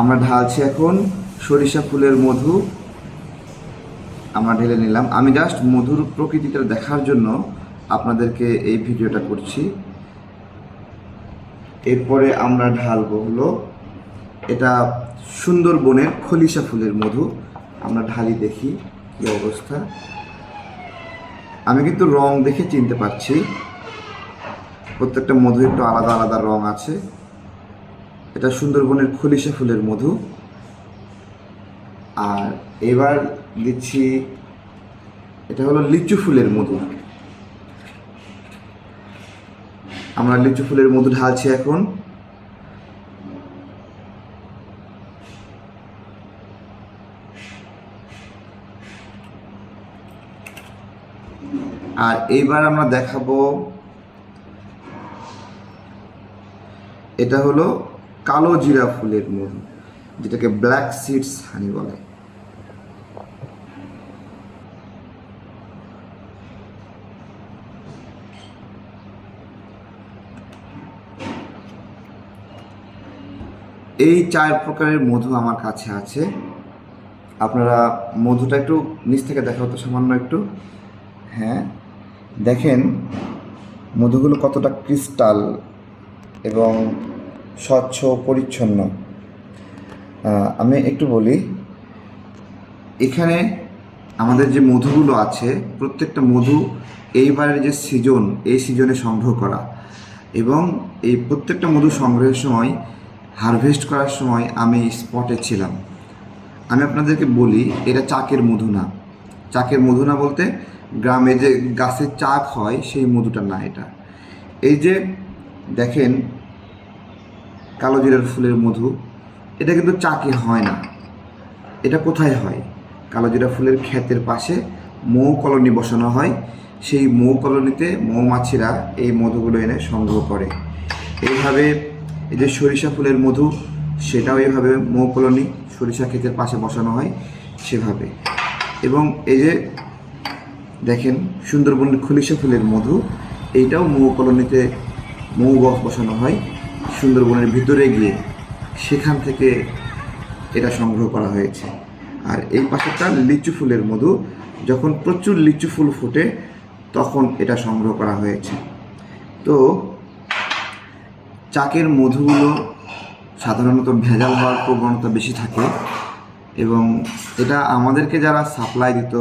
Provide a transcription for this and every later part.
আমরা ঢালছি এখন সরিষা ফুলের মধু। আমরা ঢেলে নিলাম। আমি জাস্ট মধুর প্রকৃতিটা দেখার জন্য আপনাদেরকে এই ভিডিওটা করছি। এরপরে আমরা ঢালবো হলো এটা সুন্দরবনের খলিশা ফুলের মধু। আমরা ঢালি দেখি কি অবস্থা। আমি কিন্তু রং দেখে চিনতে পারছি। প্রত্যেকটা মধু একটু আলাদা আলাদা রং আছে। এটা সুন্দরবনের খলিশা ফুলের মধু। আর এবার দিচ্ছি, এটা হলো লিচু ফুলের মধু। আমরা লিচু ফুলের মধু ঢালছি এখন। আর এইবার আমরা দেখাবো, এটা হলো কালো জিরা ফুলের মধু, যেটাকে ব্ল্যাক সিডস হানি বলে। এই চার প্রকারের মধু আমার কাছে আছে। আপনারা মধুটা একটু নিচ থেকে দেখাও তো সামান্য একটু। হ্যাঁ দেখেন, মধুগুলো কতটা ক্রিস্টাল এবং স্বচ্ছ পরিচ্ছন্ন। আমি একটু বলি, এখানে আমাদের যে মধুগুলো আছে, প্রত্যেকটা মধু এইবারের যে সিজন এই সিজনে সংগ্রহ করা। এবং এই প্রত্যেকটা মধু সংগ্রহের সময় হারভেস্ট করার সময় আমি স্পটে ছিলাম। আমি আপনাদেরকে বলি, এটা চাকের মধু না। চাকের মধু না বলতে গ্রামে যে গাছের চাক হয়, সেই মধুটা না এটা। এই যে দেখেন কালো জিরার ফুলের মধু, এটা কিন্তু চাকে হয় না। এটা কোথায় হয়? কালোজিরা ফুলের ক্ষেতের পাশে মৌ কলোনি বসানো হয়। সেই মৌ কলোনিতে মৌমাছিরা এই মধুগুলো এনে সংগ্রহ করে। এইভাবে এই যে সরিষা ফুলের মধু, সেটাও এইভাবে মৌ কলোনি, সরিষা ক্ষেতের পাশে বসানো হয় সেভাবে। এবং এই যে দেখেন সুন্দরবনের খলিশা ফুলের মধু, এইটাও মৌ কলোনিতে মৌ বস বসানো হয়। সুন্দরবনের ভিতরে গিয়ে সেখান থেকে এটা সংগ্রহ করা হয়েছে। আর এই পাশেরটা লিচু ফুলের মধু, যখন প্রচুর লিচু ফুল ফোটে, তখন এটা সংগ্রহ করা হয়েছে। তো চাকের মধুগুলো সাধারণত ভেজাল হওয়ার প্রবণতা বেশি থাকে এবং এটা আমাদেরকে যারা সাপ্লাই দিত,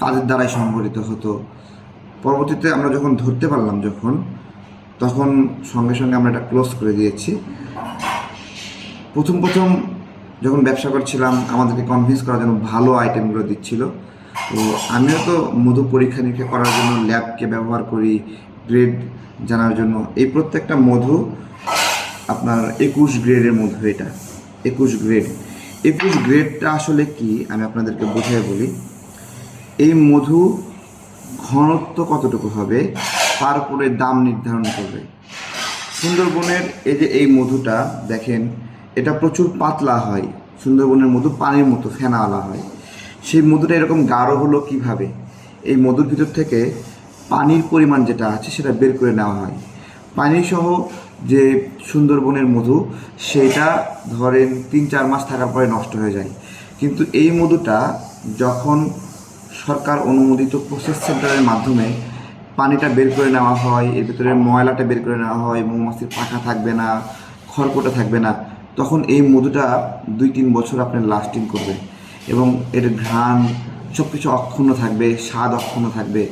তাদের দ্বারাই সংগঠিত হতো। পরবর্তীতে আমরা যখন ধরতে পারলাম যখন তখন সঙ্গে সঙ্গে আমরা এটা ক্লোজ করে দিয়েছি। প্রথম প্রথম যখন ব্যবসা করছিলাম, আমাদেরকে কনভিন্স করার জন্য ভালো আইটেমগুলো দিচ্ছিল। তো আমিও তো মধু পরীক্ষা নিরীক্ষা করার জন্য ল্যাবকে ব্যবহার করি গ্রেড জানার জন্য। এই প্রত্যেকটা মধু আপনার একুশ গ্রেডের মধু এটা, একুশ গ্রেড একুশ গ্রেডটা আসলে কি আমি আপনাদেরকে বোঝাই বলি। এই মধু ঘনত্ব কতটুকু হবে? তার উপরে দাম নির্ধারণ করবে। সুন্দরবনের এই যে এই মধুটা, দেখেন, এটা প্রচুর পাতলা হয়। সুন্দরবনের মধু পানির মতো, ফেনাওয়ালা হয়। সেই মধুটা এরকম গাঢ় হলো কীভাবে? এই মধুর ভিতর থেকে পানির পরিমাণ যেটা আছে, সেটা বের করে নেওয়া হয়। পানি সহ যে সুন্দরবনের মধু, সেটা ধরেন তিন চার মাস থাকার পরে নষ্ট হয়ে যায়। কিন্তু এই মধুটা যখন সরকার অনুমোদিত প্রসেস সেন্টারের মাধ্যমে পানিটা বের করে নেওয়া হয়, এর ভিতরে ময়লাটা বের করে নেওয়া হয়, মৌমাছির পাখা থাকবে না, খড়কোটা থাকবে না, তখন এই মধুটা দুই তিন বছর আপনার লাস্টিং করবে। এবং এর ঘ্রাণ সব কিছু অক্ষুণ্ণ থাকবে, স্বাদ অক্ষুণ্ণ থাকবে।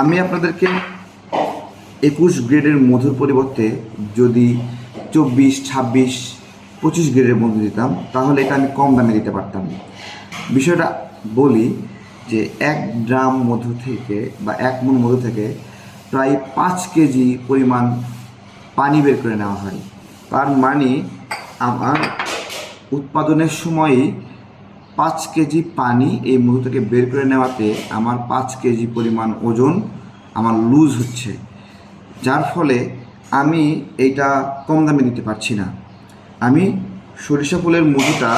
আমি আপনাদেরকে একুশ গ্রেডের মধুর পরিবর্তে যদি চব্বিশ, ছাব্বিশ, পঁচিশ গ্রেডের মধু দিতাম, তাহলে এটা আমি কম দামে দিতে পারতাম। বিষয়টা বলি যে এক গ্রাম মধু থেকে বা এক মন মধু থেকে প্রায় পাঁচ কেজি পরিমাণ পানি বের করে নেওয়া হয়। তার মানে আমার উৎপাদনের সময়ই পাঁচ কেজি পানি এই মধু থেকে বের করে নেওয়াতে আমার পাঁচ কেজি পরিমাণ ওজন আমার লুজ হচ্ছে। যার ফলে আমি এইটা কম দামে দিতে পারছি না। আমি সরিষা ফুলের মধুটা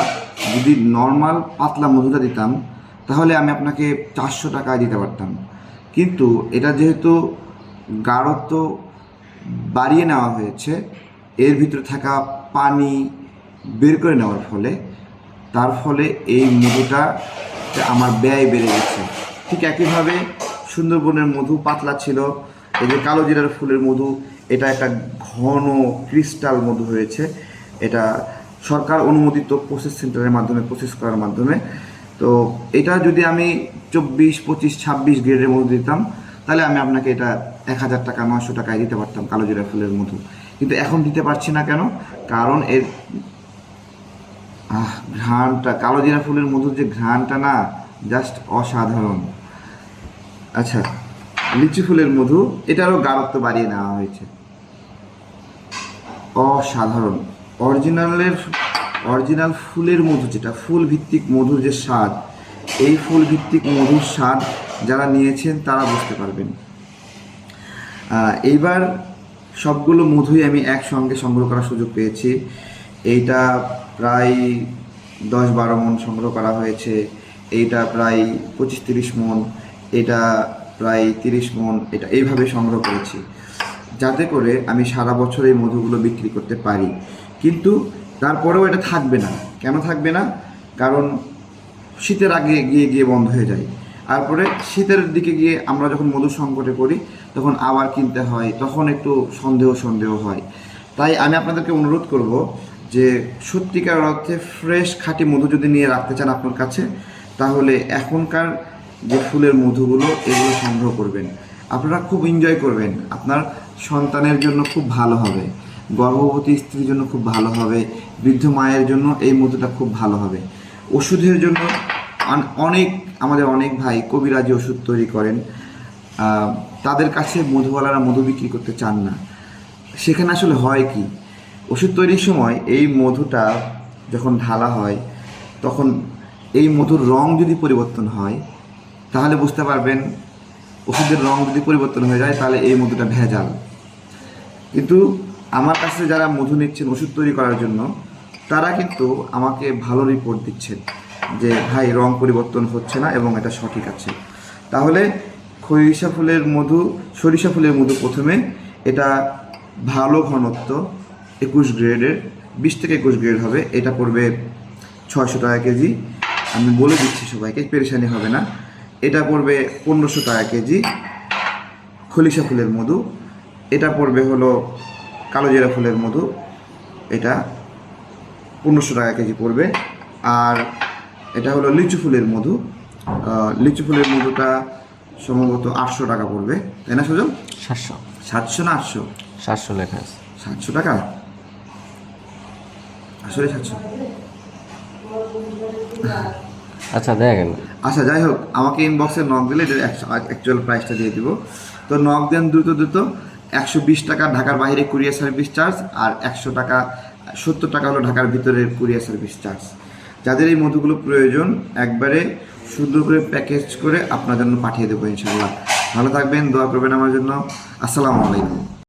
যদি নর্মাল পাতলা মধুটা দিতাম তাহলে আমি আপনাকে চারশো টাকায় দিতে পারতাম। কিন্তু এটা যেহেতু গাঢ়ত্ব বাড়িয়ে নেওয়া হয়েছে, এর ভিতরে থাকা পানি বের করে নেওয়ার ফলে, তার ফলে এই মধুটা আমার ব্যয় বেড়ে গেছে। ঠিক একইভাবে সুন্দরবনের মধু পাতলা ছিল, এই যে কালো জিরার ফুলের মধু, এটা একটা ঘন ক্রিস্টাল মধু হয়েছে। এটা সরকার অনুমোদিত প্রসেস সেন্টারের মাধ্যমে প্রসেস করার মাধ্যমে তো এটা যদি আমি চব্বিশ, পঁচিশ, ছাব্বিশ গ্রেডের মধু দিতাম, তাহলে আমি আপনাকে এটা এক হাজার টাকা নশো টাকায় দিতে পারতাম কালো জিরা ফুলের মধু। কিন্তু এখন দিতে পারছি না কেন? কারণ এর ঘ্রাণটা, কালো জিরা ফুলের মধুর যে ঘ্রাণটা না জাস্ট অসাধারণ। আচ্ছা লিচু ফুলের মধু, এটারও গাঢ়ত্ব বাড়িয়ে নেওয়া হয়েছে। অসাধারণ। অরিজিনালের অরিজিনাল ফুলের মধু যেটা ফুল ভিত্তিক মধুর যে স্বাদ, এই ফুল ভিত্তিক মধুর স্বাদ যারা নিয়েছেন তারা বুঝতে পারবেন। এইবার সবগুলো মধুই আমি একসঙ্গে সংগ্রহ করার সুযোগ পেয়েছি। এইটা প্রায় দশ বারো মন সংগ্রহ করা হয়েছে। এইটা প্রায় পঁচিশ তিরিশ মন, এটা প্রায় তিরিশ মন, এটা এইভাবে সংগ্রহ করেছি। যাতে করে আমি সারা বছর এই মধুগুলো বিক্রি করতে পারি। কিন্তু তারপরেও এটা থাকবে না। কেন থাকবে না? কারণ শীতের আগে গিয়ে গিয়ে বন্ধ হয়ে যায়। তারপরে শীতের দিকে গিয়ে আমরা যখন মধু সংকটে পড়ি, তখন আবার কিনতে হয়, তখন একটু সন্দেহ সন্দেহ হয়। তাই আমি আপনাদেরকে অনুরোধ করব যে, সত্যিকার অর্থে ফ্রেশ খাঁটি মধু যদি নিয়ে রাখতে চান আপনার কাছে, তাহলে এখনকার যে ফুলের মধুগুলো, এগুলো সংগ্রহ করবেন। আপনারা খুব এনজয় করবেন। আপনার সন্তানের জন্য খুব ভালো হবে। গর্ভবতী স্ত্রীর জন্য খুব ভালো হবে, বৃদ্ধ মায়ের জন্য এই মধুটা খুব ভালো হবে। ওষুধের জন্য অনেক, আমাদের অনেক ভাই কবিরাজি ওষুধ তৈরি করেন। তাদের কাছে মধুওয়ালারা মধু বিক্রি করতে চান না। সেখানে আসলে হয় কি? ওষুধ তৈরির সময় এই মধুটা যখন ঢালা হয়, তখন এই মধুর রং যদি পরিবর্তন হয়, তাহলে বুঝতে পারবেন ওষুধের রং যদি পরিবর্তন হয়ে যায়, তাহলে এই মধুটা ভেজাল। কিন্তু আমার কাছে যারা মধু নিচ্ছেন, ওষুধ তৈরি করার জন্য, তারা কিন্তু আমাকে ভালো রিপোর্ট দিচ্ছেন যে, ভাই, রং পরিবর্তন হচ্ছে না এবং এটা সঠিক আছে। তাহলে সরিষা ফুলের মধু, সরিষা ফুলের মধু প্রথমে, এটা ভালো ঘনত্ব, একুশ গ্রেডের বিশ থেকে একুশ গ্রেড হবে, এটা পড়বে ছয়শো টাকা কেজি। আমি বলে দিচ্ছি সবাইকে, পেরেশানি হবে না। এটা পড়বে পনেরোশো টাকা কেজি খলিশা ফুলের মধু। এটা পড়বে হলো কালোজিরা ফুলের মধু এটা পনেরোশো টাকা কেজি পড়বে। আর এটা হলো লিচু ফুলের মধু। লিচু ফুলের মধুটা সম্ভবত আটশো টাকা পড়বে। তাই না সুজন? সাতশো। সাতশো না আটশো? সাতশো লেখা আছে। সাতশো টাকা? আসলে সাতশো। আচ্ছা দেখেন আচ্ছা যাই হোক আমাকে ইনবক্সে নক দিলে এটা অ্যাকচুয়াল প্রাইসটা দিয়ে দিব। তো নক দেন দ্রুত দ্রুত। একশো বিশ টাকা ঢাকার বাইরে কুরিয়ার সার্ভিস চার্জ আর একশো টাকা, সত্তর টাকা হলো ঢাকার ভিতরের কুরিয়ার সার্ভিস চার্জ। যাদের এই মধুগুলো প্রয়োজন, একবারে সুন্দর করে প্যাকেজ করে আপনার জন্য পাঠিয়ে দেবো ইনশাল্লাহ ভালো থাকবেন, দোয়া করবেন আমার জন্য। আসসালামু আলাইকুম।